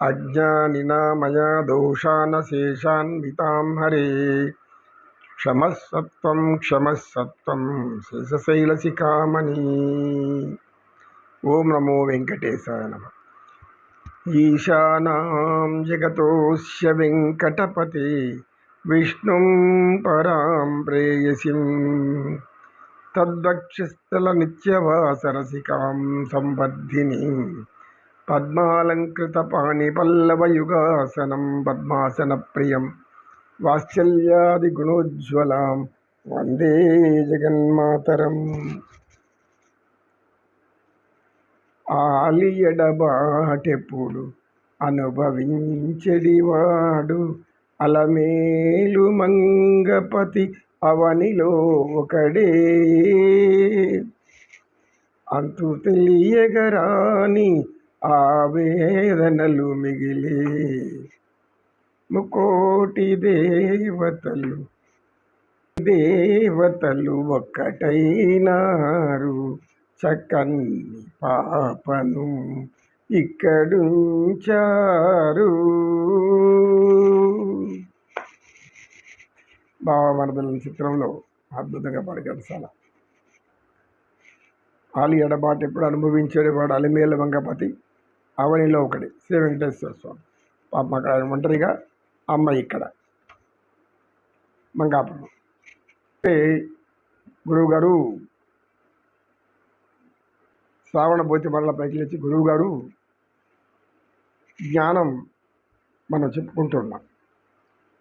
అజ్ఞానినా మయా దోషానశేషాన్వితాం హరే క్షమస్సత్వం క్షమస్సత్వం శేషశైలశిఖామణి ఓం నమో వెంకటేశాయ నమ ఈశానాం జగతోస్య వెంకటపతే విష్ణుం పరాం తద్వక్షిస్థల నిత్యవాసరసికాం సంబద్ధిని ప్రేయసిం తద్వక్షస్థలనిత్యవాసరసికాం పద్మాసన ప్రియం వాత్సల్యాది గుణోజ్వలాం వందే జగన్మాతరం. ఆలియడబాటెప్పుడు అనుభవించెడివాడు. అలమేలు మంగపతి అవనిలో ఒకడే. అంతు తెలియగరాని ఆవేదనలు మిగిలే. ముకోటి దేవతలు దేవతలు ఒక్కటైనారు. చక్కని పాపను ఇక్కడుంచారు. భావమరదల చిత్రంలో అద్భుతంగా పాడిగాడు చాలా ఆలి ఎడబాటు ఎప్పుడు అనుభవించేవాడు అలిమేల వంగపతి అవనిలో ఒకటి శ్రీ వెంకటేశ్వర స్వామి. పాప అక్కడ ఒంటరిగా అమ్మ ఇక్కడ. మంగాపురం. అంటే గురువుగారు శ్రావణ భూతి మరల పైకి లేచి గురువుగారు జ్ఞానం మనం చెప్పుకుంటున్నాం.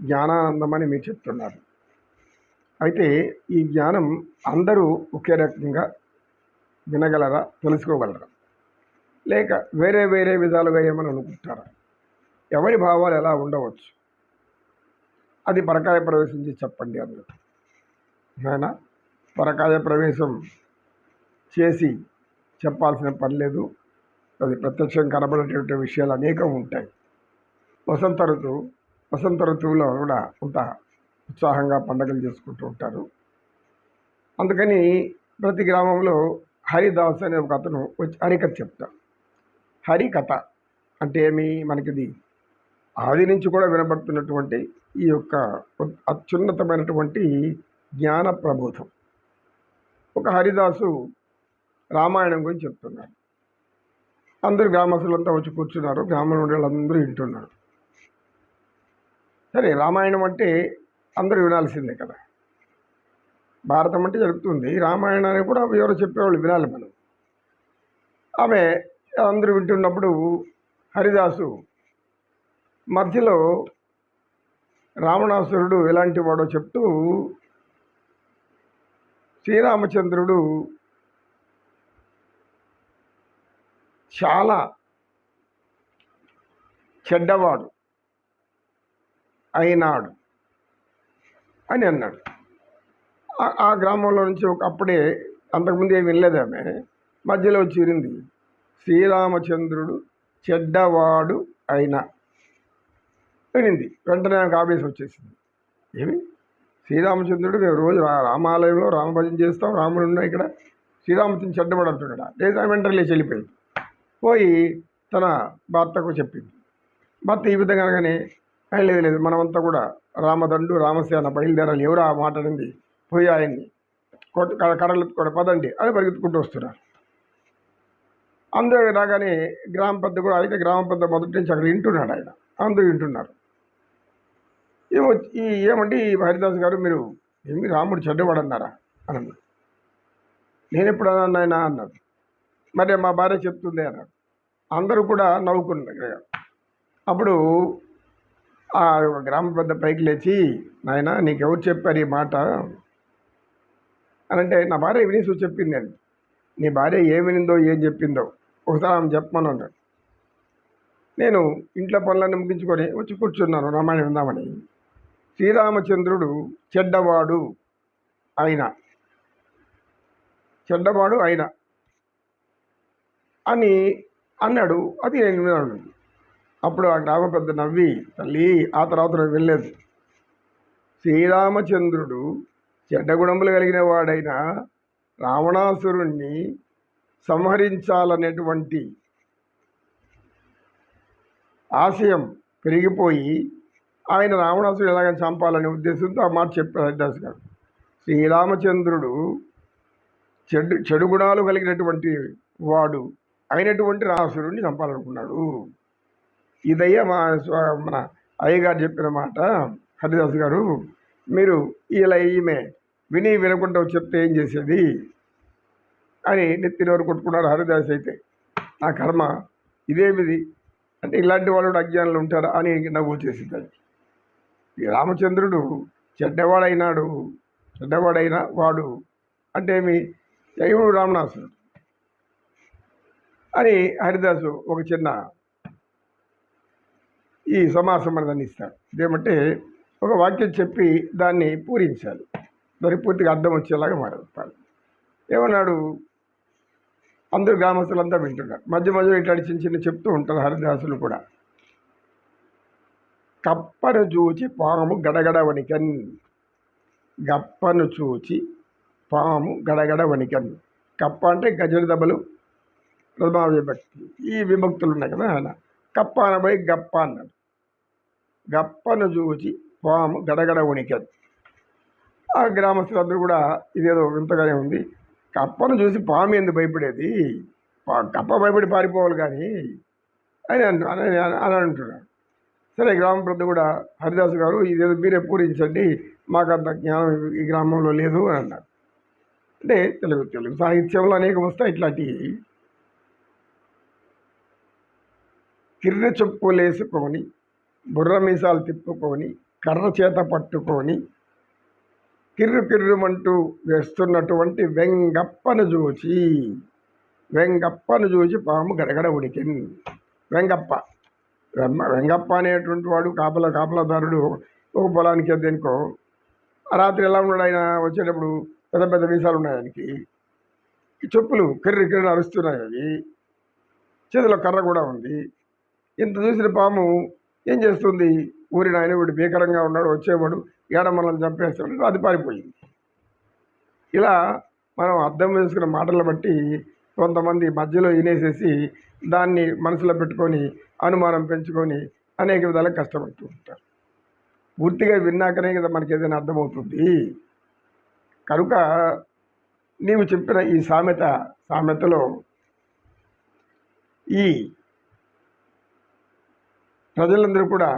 జ్ఞానానందం అని మీరు చెప్తున్నారు. అయితే ఈ జ్ఞానం అందరూ ఒకే రకంగా వినగలరా తెలుసుకోగలరా? లేక వేరే వేరే విధాలుగా ఏమని అనుకుంటారా? ఎవరి భావాలు ఎలా ఉండవచ్చు? అది పరకాయ ప్రవేశించి చెప్పండి అన్నట్టు. నాయన పరకాయ ప్రవేశం చేసి చెప్పాల్సిన పని లేదు. అది ప్రత్యక్షం కనబడేటువంటి విషయాలు అనేకం ఉంటాయి. వసంత ఋతువు వసంత ఋతువులో కూడా ఉంటా ఉత్సాహంగా పండుగలు చేసుకుంటూ ఉంటారు. అందుకని ప్రతి గ్రామంలో హరిదాస్ అనే ఒక అతను వచ్చి హరికథ చెప్తాడు. హరికథ అంటే ఏమి? మనకిది ఆది నుంచి కూడా వినబడుతున్నటువంటి ఈ యొక్క అత్యున్నతమైనటువంటి జ్ఞాన ప్రబోధం. ఒక హరిదాసు రామాయణం గురించి చెప్తున్నారు. అందరు గ్రామస్తులంతా వచ్చి కూర్చున్నారు. గ్రామంలో ఉండే వాళ్ళందరూ వింటున్నారు. సరే రామాయణం అంటే అందరూ వినాల్సిందే కదా. భారతం అంటే జరుగుతుంది. రామాయణాన్ని కూడా ఎవరో చెప్పేవాళ్ళు వినాలి మనం. ఆమె అందరూ వింటున్నప్పుడు హరిదాసు మధ్యలో రావణాసురుడు ఎలాంటి వాడో చెప్తూ శ్రీరామచంద్రుడు చాలా చెడ్డవాడు అయినాడు. అని అన్నాడు. ఆ- గ్రామంలో నుంచి ఒక అప్పుడే అంతకుముందు ఏమి వినలేదు ఆమె. మధ్యలో చేరింది. శ్రీరామచంద్రుడు చెడ్డవాడు అయినా. వినింది. వెంటనే ఆమెకు ఆవేశం వచ్చేసింది. ఏమి? శ్రీరామచంద్రుడు మేము రోజు రామాలయంలో రామభజన చేస్తాం రాముడు ఉన్నాయి ఇక్కడ. శ్రీరామచంద్రుడు చెడ్డవాడు అంటున్నాడా? లేదా వెంటనే లేచి వెళ్ళిపోయింది. పోయి తన భర్తకు చెప్పింది. భర్త ఈ విధంగా అనగానే లేదు లేదు మనమంతా కూడా రామదండు రామసేన బయలుదేరాలి. ఎవరు ఆ మాట అనింది పోయి ఆయన్ని కొట్టు కర్రలు కూడా పదండి అని పరిగెత్తుకుంటూ వస్తున్నారు. అందరూ రాగానే గ్రామ పెద్ద కూడా అయితే గ్రామ పెద్ద మొదటి నుంచి అక్కడ వింటున్నాడు ఆయన. అందరూ వింటున్నారు. ఏమో ఈ ఏమంటే ఈ హరిదాస్ గారు మీరు ఏమి రాముడు చెడ్డవాడు అన్నారా అని అన్నాడు నేను ఎప్పుడు అన్నాను ఆయన అన్నాడు. మరి మా భార్య చెప్తుంది అన్నాడు. అందరూ కూడా నవ్వుకున్నారు. అప్పుడు ఆ గ్రామ పెద్ద పైకి లేచి నాయన నీకెవరు చెప్పారు ఈ మాట? అని అంటే నా భార్య వినీసు చెప్పింది అని నీ భార్య ఏం వినిందో ఏం చెప్పిందో ఒకసారి ఆమె చెప్పమని అన్నాడు. నేను ఇంట్లో పనులన్నీ ముగించుకొని వచ్చి కూర్చున్నాను రామాయణం విందామని. శ్రీరామచంద్రుడు చెడ్డవాడు ఆయన చెడ్డవాడు ఆయన అని అన్నాడు. అది నేను విన్నాను. అప్పుడు ఆ గ్రామ పెద్ద నవ్వి తల్లి ఆ తర్వాత నేను వెళ్ళలేదు శ్రీరామచంద్రుడు చెడ్డ గుణములు కలిగిన వాడైన రావణాసురుణ్ణి సంహరించాలనేటువంటి ఆశయం పెరిగిపోయి ఆయన రావణాసుడు ఎలాగ చంపాలనే ఉద్దేశంతో ఆ మాట చెప్పారు హరిదాస్ గారు. శ్రీరామచంద్రుడు చెడు చెడు గుణాలు కలిగినటువంటి వాడు అయినటువంటి రాసురుణ్ణి చంపాలనుకున్నాడు. ఇదయ్యా మా మన అయ్యగారు చెప్పిన మాట హరిదాస్ గారు. మీరు ఇలా ఈమె విని వినకుండా చెప్తే ఏం చేసేది? అని నెత్తినోరు కొట్టుకున్నాడు హరిదాస్ అయితే. నా కర్మ ఇదేమిది? అంటే ఇలాంటి వాళ్ళు అజ్ఞానులు ఉంటారా అని నవ్వు చేసింది ఈ రామచంద్రుడు చెడ్డవాడైనాడు చెడ్డవాడైన వాడు అంటే మీ దైవుడు రామనాసుడు అని హరిదాసు ఒక చిన్న ఈ సమాసం అనేది ఇస్తాడు. ఇదేమంటే ఒక వాక్యం చెప్పి దాన్ని పూరించాలి. దాని పూర్తిగా అర్థం వచ్చేలాగా మాట్లాడతాడు. ఏమన్నాడు? అందరు గ్రామస్తులంతా వింటున్నారు. మధ్య మధ్యలో ఇట్లాంటి చిన్న చిన్న చెప్తూ ఉంటారు హరిదాసులు కూడా. కప్పను చూచి పాము గడగడ వణికన్ గప్పను చూచి పాము గడగడ వణికన్ కప్ప అంటే గజల దెబ్బలు ప్రథమా విభక్తి. ఈ విభక్తులు ఉన్నాయి కదా ఆయన. కప్ప అనబోయి గప్ప అన్నాడు గప్పను చూచి పాము గడగడ వణికన్ ఆ గ్రామస్తులందరూ కూడా ఇదేదో వింతగానే ఉంది. కప్పను చూసి పాము ఎందుకు భయపడేది? పా- కప్ప భయపడి పారిపోవాలి కానీ అని అంటు అని అని అంటున్నాడు సరే గ్రామ పెద్ద కూడా హరిదాసు గారు ఇదేదో మీరే పూరించండి మాకు అంత జ్ఞానం ఈ గ్రామంలో లేదు అని అన్నారు. అంటే తెలుగు తెలుగు సాహిత్యంలో అనేక వస్తాయి ఇట్లాంటివి కిర్ర చెప్పులేసుకొని బుర్ర మీసాలు తిప్పుకొని కర్ర చేత పట్టుకొని కిర్రు కిర్రుమంటూ వేస్తున్నటువంటి వెంగప్పను చూచి వెంగప్పను చూచి పాము గడగడ ఉడికింది. వెంగప్ప వెమ్మ వెంగప్ప అనేటువంటి వాడు కాపలా కాపలదారుడు. ఒక పొలానికి దేనికో రాత్రి ఎలా ఉన్నాడు ఆయన? వచ్చేటప్పుడు పెద్ద పెద్ద మీసాలు ఉన్నాయి ఆయనకి. ఈ చెప్పులు కిర్రి కిర్రు అరుస్తున్నాయి అవి. చేతిలో కర్ర కూడా ఉంది. ఇంత చూసిన పాము ఏం చేస్తుంది? ఊరి నాయన వీడు భీకరంగా ఉన్నాడు వచ్చేవాడు ఏడ మనల్ని చంపేస్తాడు అది పారిపోయింది. ఇలా మనం అర్థం చేసుకున్న మాటలు బట్టి కొంతమంది మధ్యలో వినేసేసి దాన్ని మనసులో పెట్టుకొని అనుమానం పెంచుకొని అనేక విధాలుగా కష్టపడుతూ ఉంటారు. పూర్తిగా విన్నాకనే కదా మనకి ఏదైనా అర్థమవుతుంది. కనుక నీవు చెప్పిన ఈ సామెత సామెతలో ఈ ప్రజలందరూ కూడా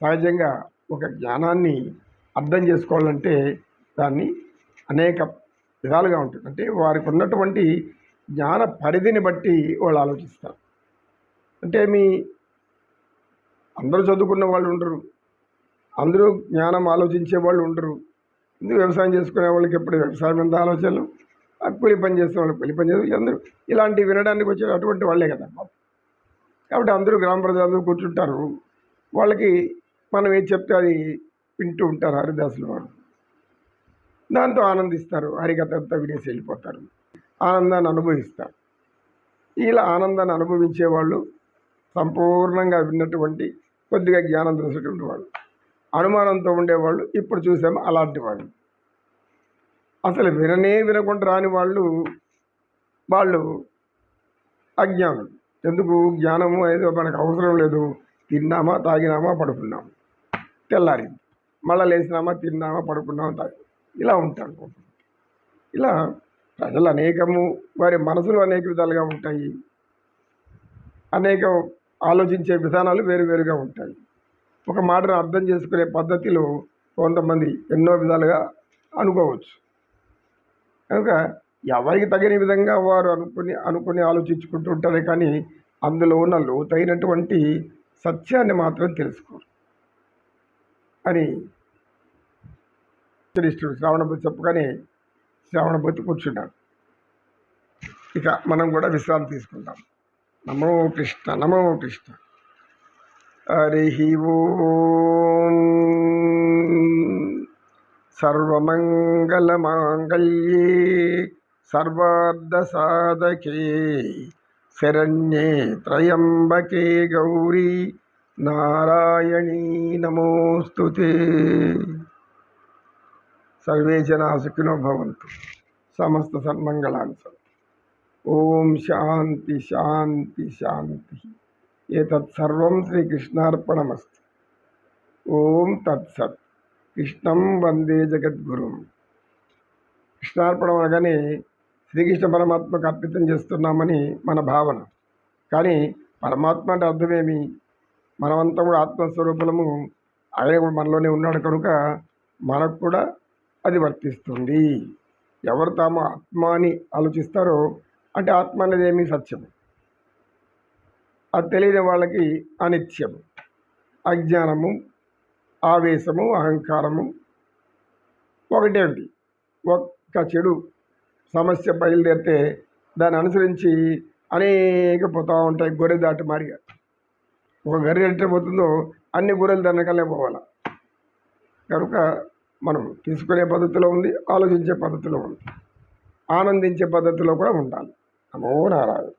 సహజంగా ఒక జ్ఞానాన్ని అర్థం చేసుకోవాలంటే దాన్ని అనేక విధాలుగా ఉంటుంది. అంటే వారికి ఉన్నటువంటి జ్ఞాన పరిధిని బట్టి వాళ్ళు ఆలోచిస్తారు. అంటే మీ అందరూ చదువుకున్న వాళ్ళు ఉండరు. అందరూ జ్ఞానం ఆలోచించే వాళ్ళు ఉండరు. ఎందుకు వ్యవసాయం చేసుకునే వాళ్ళకి ఎప్పుడు వ్యవసాయం ఎంత ఆలోచనలు? కూలి పని చేసే వాళ్ళు కూలి పని చేసే అందరూ ఇలాంటివి వినడానికి వచ్చే అటువంటి వాళ్ళే కదా. కాబట్టి అందరూ గ్రామ ప్రజలందరూ కూర్చుంటారు. వాళ్ళకి మనం ఏం చెప్తే అది వింటూ ఉంటారు హరిదాసులు వారు దాంతో ఆనందిస్తారు. హరికథ అంతా వినేసి వెళ్ళిపోతారు. ఆనందాన్ని అనుభవిస్తారు. ఇలా ఆనందాన్ని అనుభవించే వాళ్ళు సంపూర్ణంగా విన్నటువంటి కొద్దిగా జ్ఞానం తెలిసినటువంటి వాళ్ళు. అనుమానంతో ఉండేవాళ్ళు ఇప్పుడు చూసాము అలాంటి వాళ్ళు. అసలు విననే వినకుండా రాని వాళ్ళు వాళ్ళు అజ్ఞానులు. ఎందుకు? జ్ఞానము ఏదో మనకు అవసరం లేదు. తిన్నామా తాగినామా పడుకున్నాము తెల్లారింది. మళ్ళీ లేచినామా తిన్నామా పడుకున్నామా తాగి ఇలా ఉంటాను ఇలా ప్రజలు అనేకము వారి మనసులు అనేక విధాలుగా ఉంటాయి. అనేక ఆలోచించే విధానాలు వేరువేరుగా ఉంటాయి. ఒక మాటను అర్థం చేసుకునే పద్ధతిలో కొంతమంది ఎన్నో విధాలుగా అనుకోవచ్చు. కనుక ఎవరికి తగిన విధంగా వారు అనుకుని అనుకుని ఆలోచించుకుంటూ ఉంటారే కానీ అందులో ఉన్న లోతైనటువంటి సత్యాన్ని మాత్రం తెలుసుకోరు. అని శ్రీష్ణుడు శ్రావణభూతి చెప్పగానే శ్రావణభూతి కూర్చున్నాడు. ఇక మనం కూడా విశ్రాంతి తీసుకుందాం. నమో కృష్ణ నమో కృష్ణ. హరి ఓం. సర్వమంగళమాంగళ్యే సర్వార్ధసాధకే శరణ్యే త్రయంబకే గౌరీ నారాయణీ నమోస్తు సర్వే జనా సుఖినో భవంతు సమస్త సన్మంగళాన్ని సంతు ఓం శాంతి శాంతి శాంతి ఏతత్ సర్వం శ్రీకృష్ణార్పణమస్తు ఓం తత్సత్ కృష్ణం వందే జగద్గురుం కృష్ణార్పణం అనగానే శ్రీకృష్ణ పరమాత్మకు అర్పితం చేస్తున్నామని మన భావన. కానీ పరమాత్మ అంటే అర్థమేమి? మనమంతా కూడా ఆత్మస్వరూపము ఆయన కూడా మనలోనే ఉన్నాడు కనుక మనకు కూడా అది వర్తిస్తుంది. ఎవరు తాము ఆత్మ అని ఆలోచిస్తారో అంటే ఆత్మ అనేది ఏమి సత్యం. అది తెలియని వాళ్ళకి అనిత్యము అజ్ఞానము ఆవేశము అహంకారము ఒకటేమిటి? ఒక్క చెడు సమస్య బయలుదేరితే దాన్ని అనుసరించి అనేక పోతూ ఉంటాయి గొర్రె దాటి మరి ఒక గర్రె ఎట్ట పోతుందో అన్ని గొర్రెలు దండకలే పోవాలి? కనుక మనం తీసుకునే పద్ధతిలో ఉంది ఆలోచించే పద్ధతిలో ఉంది ఆనందించే పద్ధతిలో కూడా ఉండాలి. నమో నారాయణ.